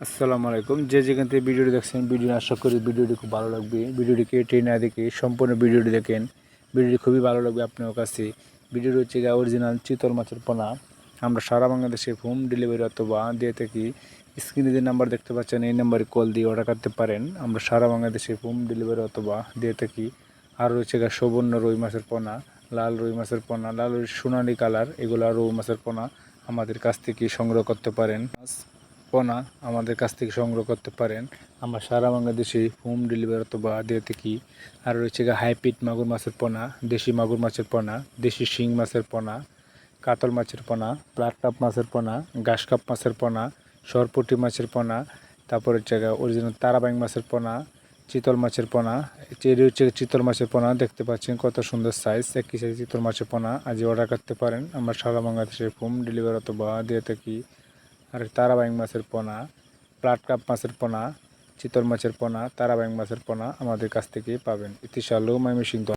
আসসালামু আলাইকুম। যে যেখান থেকে ভিডিওটি দেখছেন ভিডিও আশা করি ভিডিওটি খুব ভালো লাগবে। ভিডিওটিকে ট্রেনে দেখে সম্পূর্ণ ভিডিওটি দেখেন। ভিডিওটি খুবই ভালো লাগবে আপনার কাছে। ভিডিওটি হচ্ছে গিয়ে অরিজিনাল চিতল মাছের পোনা। আমরা সারা বাংলাদেশে হোম ডেলিভারি অথবা দিয়ে থাকি। স্ক্রিনে যে নাম্বার দেখতে পাচ্ছেন, এই নাম্বারে কল দিয়ে অর্ডার করতে পারেন। আমরা সারা বাংলাদেশে হোম ডেলিভারি অথবা দিয়ে থাকি। আর রয়েছে গা সুবর্ণ রুই মাছের পোনা, লাল রুই মাছের পোনা, লাল রুই সোনালি কালার এগুলো রুই মাছের পোনা আমাদের কাছ থেকে সংগ্রহ করতে পারেন। পোনা আমাদের কাছ থেকে সংগ্রহ করতে পারেন আমরা সারা বাংলাদেশে হোম ডেলিভারি অথবা দিয়ে থাকি আর রয়েছে হাইপিট মাগুর মাছের পোনা দেশি মাগুর মাছের পোনা দেশি শিং মাছের পোনা কাতল মাছের পোনা প্লাট কাপ মাছের পোনা ঘাস কাপ মাছের পোনা সরপুটি মাছের পোনা তারপর হচ্ছে অরিজিনাল তারাবাইং মাছের পোনা চিতল মাছের পোনা এটি হচ্ছে চিতল মাছের পোনা দেখতে পাচ্ছেন কত সুন্দর সাইজ একই সাইজ চিতল মাছের পোনা আজ অর্ডার করতে পারেন আমরা সারা বাংলাদেশে হোম ডেলিভারি অথবা দিয়ে থাকি আর তারাবাইং মাছের পোনা কাপ মাছের পোনা, চিতল মাছের পোনা, তারাবাইং মাছের পোনা আমাদের কাছ থেকে পাবেন। ইতিশালু ময়মনসিংহ